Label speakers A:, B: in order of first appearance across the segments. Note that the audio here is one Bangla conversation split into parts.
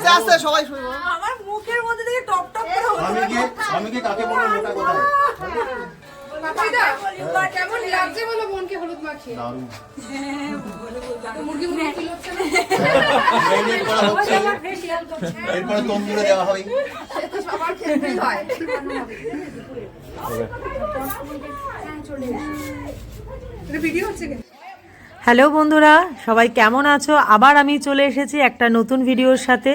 A: আস্তে আস্তে সবাই শুনব।
B: আমার মুখের মধ্যে থেকে টপ টপ করে
C: আমি কি আমি কি কাকে বলব মোটা কথা
D: কেমন লাগছে? বলো বোনকে হলুদ মাখিয়ে?
C: দারুণ।
D: মুরগি মুরগি হচ্ছে না?
C: মেরিনেট করা হচ্ছে এরপরে তন্দুরে দেওয়া হবে
D: সবার ক্ষেত্রেই হয়। ভিডিও হচ্ছে কি?
B: হ্যালো বন্ধুরা, সবাই কেমন আছো? আবার আমি চলে এসেছি একটা নতুন ভিডিওর সাথে।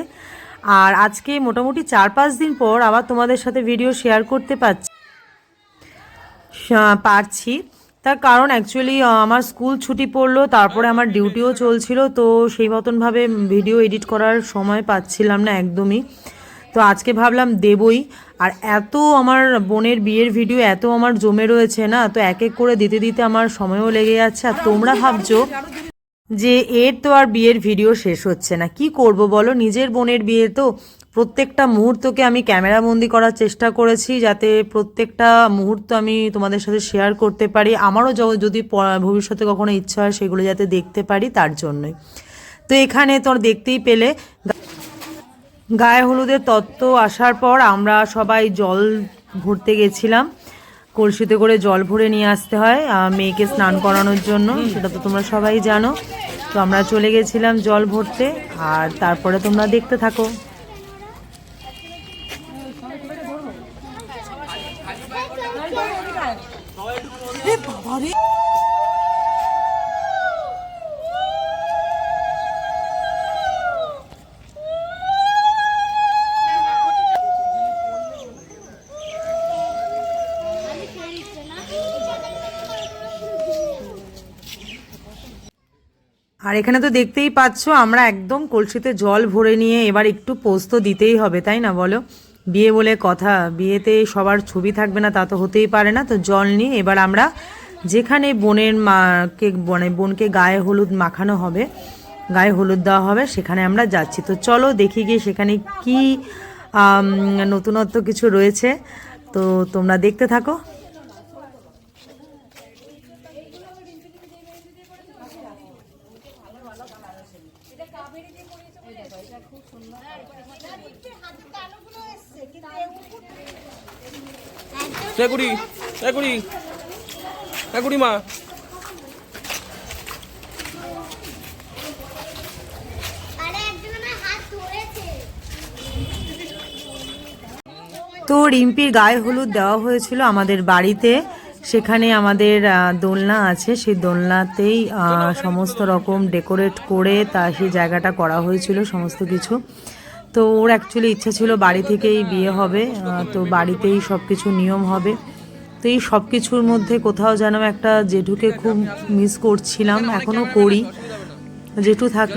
B: আর আজকে মোটামুটি চার পাঁচ দিন পর আবার তোমাদের সাথে ভিডিও শেয়ার করতে পারছি। পারছি। তার কারণ অ্যাকচুয়ালি আমার স্কুল ছুটি পড়ল, তারপরে আমার ডিউটিও চলছিল, তো সেই মতনভাবে ভিডিও এডিট করার সময় পাচ্ছিলাম না একদমই। তো আজকে ভাবলাম দেবই। আর এত আমার বোনের বিয়ের ভিডিও এত আমার জমে রয়েছে না, তো এক এক করে দিতে দিতে আমার সময়ও লেগে যাচ্ছে। আর তোমরা ভাবছ যে এর তো আর বিয়ের ভিডিও শেষ হচ্ছে না। কি করব বলো? নিজের বোনের বিয়ে তো প্রত্যেকটা মুহূর্তকে আমি ক্যামেরাবন্দি করার চেষ্টা করেছি, যাতে প্রত্যেকটা মুহূর্ত আমি তোমাদের সাথে শেয়ার করতে পারি। আমারও যদি ভবিষ্যতে কখনো ইচ্ছা হয় সেগুলো যাতে দেখতে পারি, তার জন্যই। তো এখানে তোর দেখতেই পেলে। গায়ে হলুদের তত্ত্ব আসার পর আমরা সবাই জল ভরতে গেছিলাম। কলসিতে করে জল ভরে নিয়ে আসতে হয় মেয়েকে স্নান করানোর জন্য, সেটা তো তোমরা সবাই জানো। তো আমরা চলে গেছিলাম জল ভরতে, আর তারপরে তোমরা দেখতে থাকো। এখানে তো দেখতেই পাচ্ছ, আমরা একদম কলসিতে জল ভরে নিয়ে এবার একটু পোস্ত দিতেই হবে, তাই না বলো? বিয়ে বলে কথা, বিয়েতে সবার ছবি থাকবে না, তা তো হতেই পারে না, তো জল নিয়ে এবার আমরা যেখানে বোনের মাকে মানে বোনকে গায়ে হলুদ মাখানো হবে, গায়ে হলুদ দেওয়া হবে, সেখানে আমরা যাচ্ছি। তো চলো দেখি গিয়ে সেখানে কি নতুনত্ব কিছু রয়েছে, তো তোমরা দেখতে থাকো। তো রিম্পির গায়ে হলুদ দেওয়া হয়েছিল আমাদের বাড়িতে। সেখানে আমাদের দোলনা আছে। সেই দোলনাতেই সমস্ত রকম ডেকোরেট করে তা সেই জায়গাটা করা হয়েছিল, সমস্ত কিছু। তো ওর অ্যাকচুয়ালি ইচ্ছা ছিল বাড়ি থেকেই বিয়ে হবে তো বাড়িতেই সব কিছু নিয়ম হবে। তো এই সব কিছুর মধ্যে কোথাও যেন একটা জেঠুকে খুব মিস করছিলাম এখনও করি। জেঠু থাক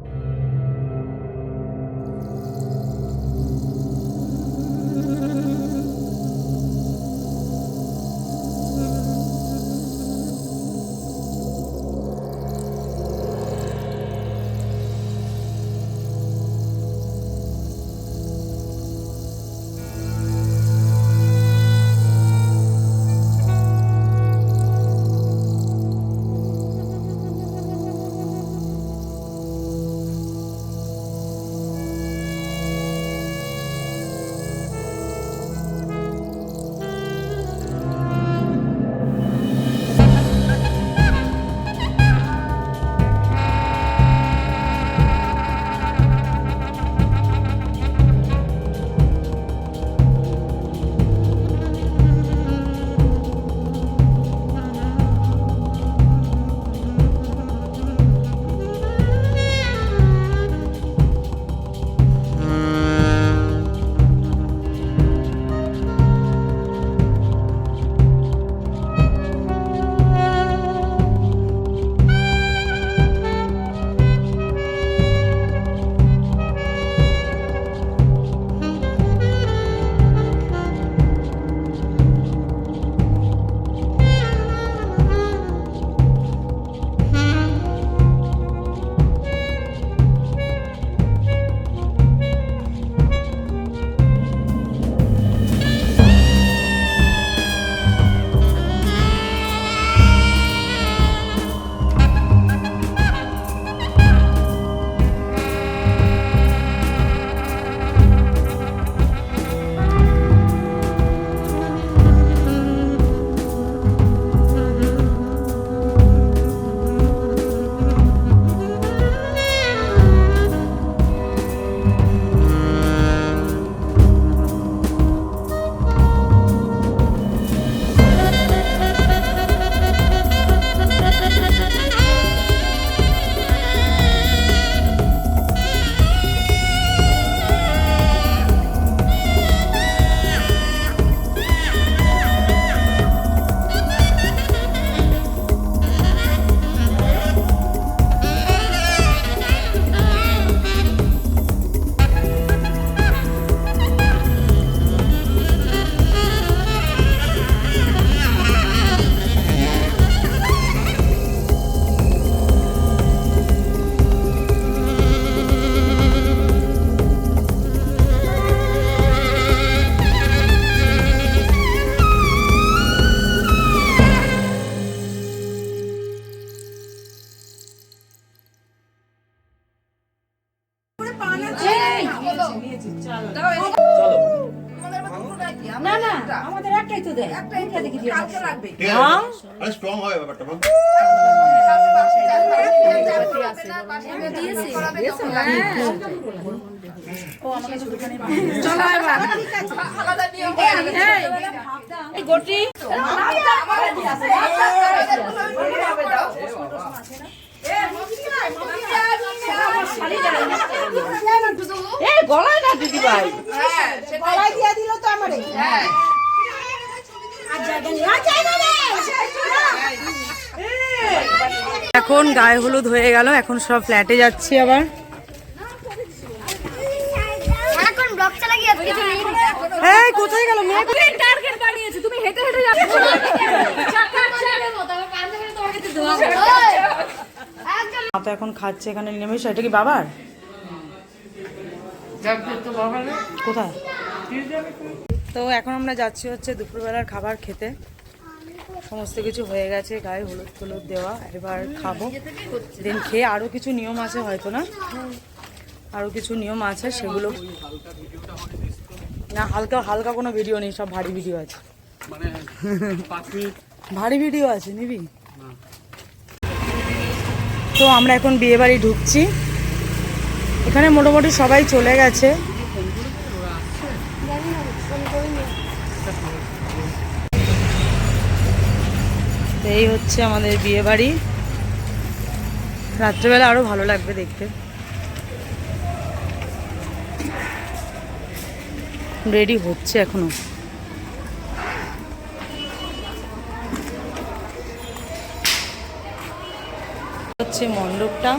C: ঠিক আরে স্ট্রং হবে ব্যাপারটা বল
D: আলাদা নিয়ম
E: এই গোটি এই গলায় না দিদি ভাই।
D: হ্যাঁ সেটাই দিয়ে দিল তো আমারে। হ্যাঁ।
B: এখন গায়ে হলুদ হয়ে গেল এখন সব ফ্ল্যাটে যাচ্ছি আবার
F: এখন ব্লগ চালা গিয়ে কিছু নেই
B: এই কোথায় গেল মেয়ে
E: টার্গেট বানিয়েছে তুমি হেঁটে হেঁটে
B: মা তো এখন খাচ্ছে এখানে নিরামিষ এটা কি বাবার কোথায় তো এখন আমরা যাচ্ছি হচ্ছে দুপুরবেলার খাবার খেতে। সমস্ত কিছু হয়ে গেছে, গায়ে হলুদ হলুদ দেওয়া, এবার খাব। দেন খেয়ে আরও কিছু নিয়ম আছে হয়তো না? আরও কিছু নিয়ম আছে, সেগুলো না, হালকা হালকা কোনো ভিডিও নেই, সব ভারী ভিডিও আছে। ভারী ভিডিও আছে নিবি? তো আমরা এখন বিয়ে বাড়ি ঢুকছি। এখানে মোটামুটি সবাই চলে গেছে তো এই হচ্ছে আমাদের বিয়ে বাড়ি রাত্রেবেলা আরও ভালো লাগবে দেখতে। রেডি হচ্ছে এখনও। হচ্ছে মণ্ডপটা।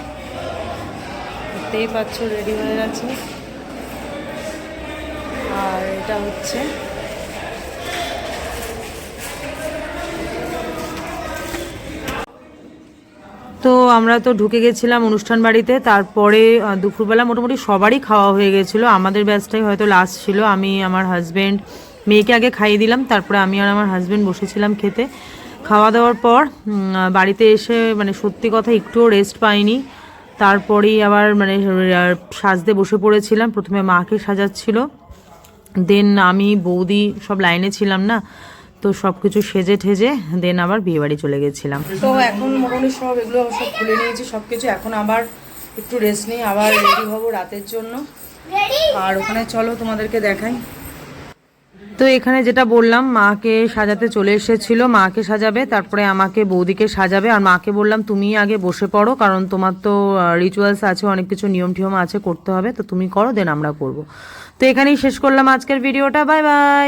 B: দেখতেই পাচ্ছ রেডি হয়ে গেছে। আর এটা হচ্ছে তো আমরা তো ঢুকে গেছিলাম অনুষ্ঠান বাড়িতে, তারপরে দুপুরবেলা মোটামুটি সবারই খাওয়া হয়ে গেছিল। আমাদের ব্যাচটাই হয়তো লাস্ট ছিল। আমি, আমার হাজব্যান্ড মেয়েকে আগে খাইয়ে দিলাম, তারপরে আমি আর আমার হাজব্যান্ড বসেছিলাম খেতে। খাওয়া দাওয়ার পর বাড়িতে এসে মানে সত্যি কথা একটুও রেস্ট পাইনি। তারপরেই আবার মানে সাজতে বসে পড়েছিলাম। প্রথমে মাকে সাজাচ্ছিল। দেন আমি, বৌদি সব লাইনে ছিলাম না। তো সব কিছু সেজে ঠেজে দেন আবার বিয়ে বাড়ি চলে গেছিলাম। তো এখন মোটামুটি সব এগুলো সব খুলে নিয়েছি সব কিছু এখন আবার একটু রেস্ট নিই আবার রেডি হব রাতের জন্য। আর ওখানে চলো তোমাদেরকে দেখাই। তো এখানে যেটা বললাম মাকে সাজাতে চলে এসেছিল মাকে সাজাবে তারপরে আমাকে বৌদিকে সাজাবে। আর মাকে বললাম তুমি আগে বসে পড়ো কারণ তোমার তো রিচুয়ালস আছে অনেক কিছু নিয়ম টিয়ম আছে করতে হবে। তো তুমি করো দেন আমরা করব। তো এখানেই শেষ করলাম আজকের ভিডিওটা। Bye bye!